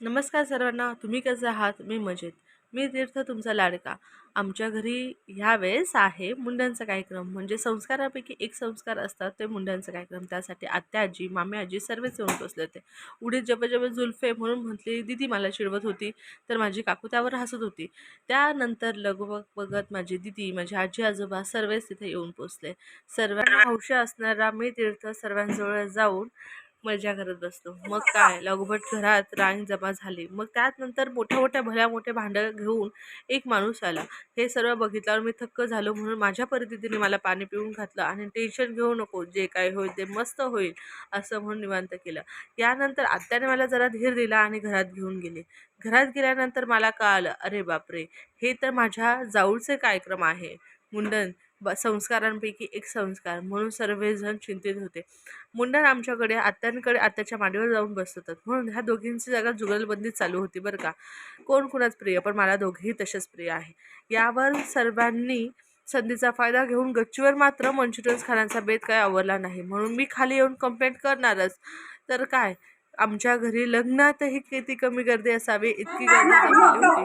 नमस्कार सर्वांना तुम्ही कसे आहात? मी मजेत. मी तीर्थ तुमचा लाडका. आमच्या घरी ह्यावेळेस आहे मुंड्यांचा कार्यक्रम. म्हणजे संस्कारापैकी एक संस्कार असतात ते मुंड्यांचा कार्यक्रम. त्यासाठी आत्या आजी मामी आजी सर्वच येऊन बसले होते. उडीत जबजब जुल्फे म्हणून म्हटली दिदी मला चिडवत होती तर माझी काकू त्यावर हसत होती. त्यानंतर लगबग बघत माझी दिदी माझी आजी आजोबा सर्वच तिथे येऊन पोचले सर्वांना हौशी असणारा मी तीर्थ सर्वांजवळ जाऊन मजा करत बसलो मग काय? लगभट घरात रांग जमा झाली. मग त्यानंतर मोठ्या मोठ्या भल्या मोठ्या भांडं घेऊन एक माणूस आला. हे सर्व बघितल्यावर मी थक्क झालो म्हणून माझ्या परिस्थितीने मला पाणी पिऊन घातलं आणि टेन्शन घेऊ नको. जे काय होईल ते मस्त होईल असं म्हणून निवांत केलं. यानंतर आत्याने मला जरा धीर दिला आणि घरात घेऊन गेले. घरात गेल्यानंतर मला कळालं अरे बापरे! हे तर माझ्या जाऊळचे कार्यक्रम आहे. मुंडन ब संस्कारांपैकी एक संस्कार म्हणून सर्वजण चिंतित होते. मुंडा आमच्याकडे आत्यांकडे आत्याच्या मांडीवर जाऊन बसत होतात म्हणून ह्या दोघींची जागा जुगलबंदी चालू होती बरं का. कोण कोणाच प्रिय? पण मला दोघेही तसेच प्रिय आहे. यावर सर्वांनी संधीचा फायदा घेऊन गच्चीवर मात्र मंचुरियन्स खाण्याचा बेत काय आवरला नाही. म्हणून मी खाली येऊन कंप्लेंट करणारच. तर काय? आमच्या घरी लग्नातही किती कमी गर्दी असावी इतकी गर्दी जमली होती.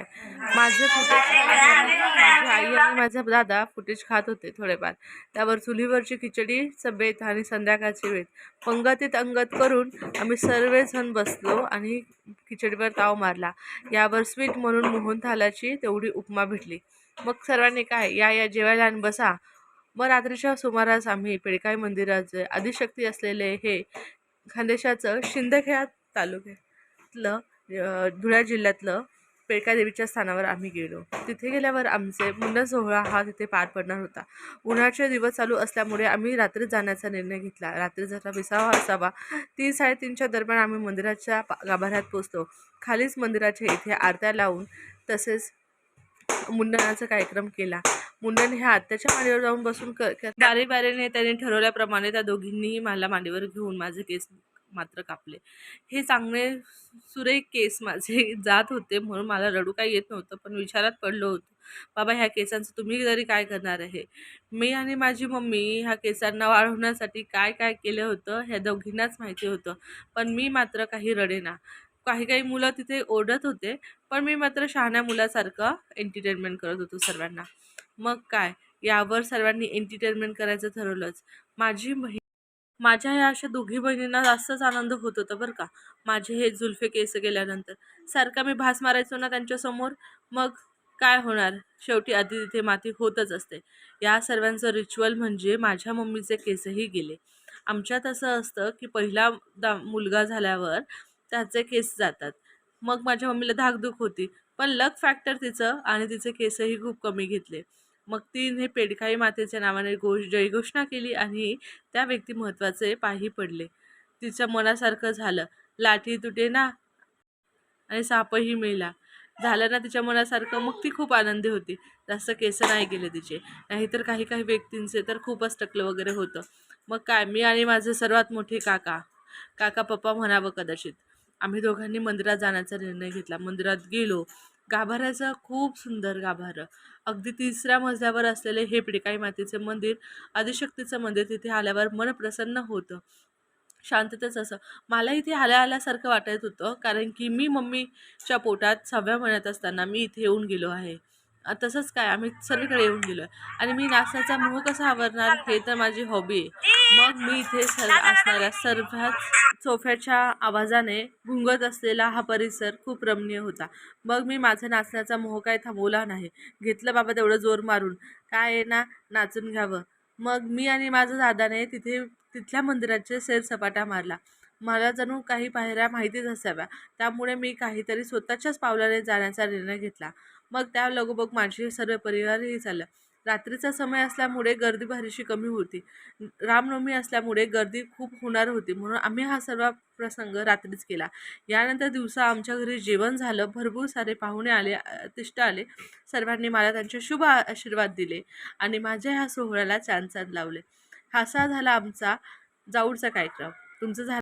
काय? माझं फुटेज माझी आई आणि माझा दादा फुटेज खात होते थोडेफार. त्यावर चुलीवरची खिचडी बेत आणि संध्याकाळची वेत पंगतीत अंगत करून आम्ही सर्वजण बसलो आणि खिचडीवर ताव मारला. यावर स्वीट म्हणून मोहन थालाची तेवढी उपमा भेटली. मग सर्वांनी काय? या या जेवायला आणि बसा. मग रात्रीच्या सुमारास आम्ही पेडकाई मंदिराचे आदिशक्ती असलेले हे खानदेशाचं शिंदखेडा तालुक्यातलं धुळ्या जिल्ह्यातलं देवीच्या स्थानावर आम्ही गेलो. तिथे गेल्यावर आमचे मुंडन सोहळा हा तिथे पार पडणार होता. उन्हाळ्याचे दिवस चालू असल्यामुळे आम्ही रात्री जाण्याचा निर्णय घेतला. रात्री जरा विसावा असावा तीन साडेतीनच्या दरम्यान आम्ही मंदिराच्या गाभाऱ्यात पोचतो खालीच मंदिराच्या इथे आरत्या लावून तसेच मुंडनाचा कार्यक्रम केला. मुंडन ह्या आत्याच्या मांडीवर जाऊन बसून क बारी त्याने ठरवल्याप्रमाणे त्या दोघींनीही मला मांडीवर घेऊन माझे केस मात्र कापले. हे चांगले सुरेख केस माझे जात होते म्हणून मला रडू काही येत नव्हतं पण विचारात पडलो होतो बाबा ह्या केसांचं तुम्ही तरी काय करणार आहे? मी आणि माझी मम्मी ह्या केसांना वाढवण्यासाठी काय काय केलं होतं ह्या दोघींनाच माहिती होतं पण मी मात्र काही रडेना. काही काही मुलं तिथे ओढत होते पण मी मात्र शहाण्या मुलासारखं एंटरटेनमेंट करत होतो सर्वांना. मग काय? यावर सर्वांनी एंटरटेनमेंट करायचं ठरवलंच. माझी बहीण माझ्या ह्या अशा दोघी बहिणींना जास्तच आनंद होत होता बरं का. माझे हे जुल्फे केस गेल्यानंतर. सारखा मी भास मारायचो ना त्यांच्यासमोर मग काय होणार? शेवटी आधी तिथे माती होतच असते. या सर्वांचं रिच्युअल म्हणजे माझ्या मम्मीचे केसही गेले. आमच्यात असं असतं की पहिला दा मुलगा झाल्यावर त्याचे केस जातात. मग माझ्या मम्मीला धाकधूक होती. पण लक फॅक्टर तिचं आणि तिचे केसही खूप कमी घेतले. मग तिने पेडकाई मातेच्या नावाने घोष जयघोषणा केली आणि त्या व्यक्ती महत्त्वाचे पाही पडले. तिच्या मनासारखं झालं. लाठी तुटे ना आणि सापही मेला. झालं ना तिच्या मनासारखं मग ती खूप आनंदी होती. जास्त केस नाही गेले तिचे. नाहीतर काही काही व्यक्तींचे तर खूपच टकलं वगैरे होतं. मग काय मी आणि माझे सर्वात मोठे काका. काका पप्पा म्हणावं कदाचित. आम्ही दोघांनी मंदिरात जाण्याचा निर्णय घेतला. मंदिरात गेलो. गाभाऱ्याचं खूप सुंदर गाभारं. अगदी तिसऱ्या मजल्यावर असलेले हे पिडकाई मातेचे मंदिर आदिशक्तीचं मंदिर तिथे आल्यावर मन प्रसन्न होतं. शांततेच असं. मला इथे आल्या आल्यासारखं वाटत होतं कारण की मी मम्मीच्या पोटात सहाव्या महिन्यात असताना मी इथे येऊन गेलो आहे. तसंच काय आम्ही सर्वीकडे येऊन गेलो आहे आणि मी नाचण्याचा मोह कसा आवरणार हे तर माझी हॉबी आहे. मग मी इथे सर असणाऱ्या सर्वात सोफ्याच्या आवाजाने घुंगत असलेला हा परिसर खूप रमणीय होता. मग मी माझा नाचण्याचा मोह काय थांबवला नाही. घेतलं बाबा तेवढं जोर मारून. काय आहे ना नाचून घ्यावं. मग मी आणि माझं दादाने तिथे तिथल्या मंदिराचे सैरसपाटा मारला. मला जणू काही पायऱ्या माहितीच असाव्या. त्यामुळे मी काहीतरी स्वतःच्याच पावलाने जाण्याचा निर्णय घेतला. मग त्या लगोबग माझे सर्व परिवारही झालं रात्रीचा समय असल्यामुळे गर्दी भारीशी कमी होती. रामनवमी असल्यामुळे गर्दी खूप होणार होती म्हणून आम्ही हा सर्व प्रसंग रात्रीच केला. यानंतर दिवसा आमच्या घरी जेवण झालं भरपूर सारे पाहुणे आले तिष्ट आले. सर्वांनी मला त्यांचे शुभ आशीर्वाद दिले आणि माझ्या ह्या सोहळ्याला चांद चांद लावले. हा झाला आमचा जाऊडचा कार्यक्रम. तुमचं झालं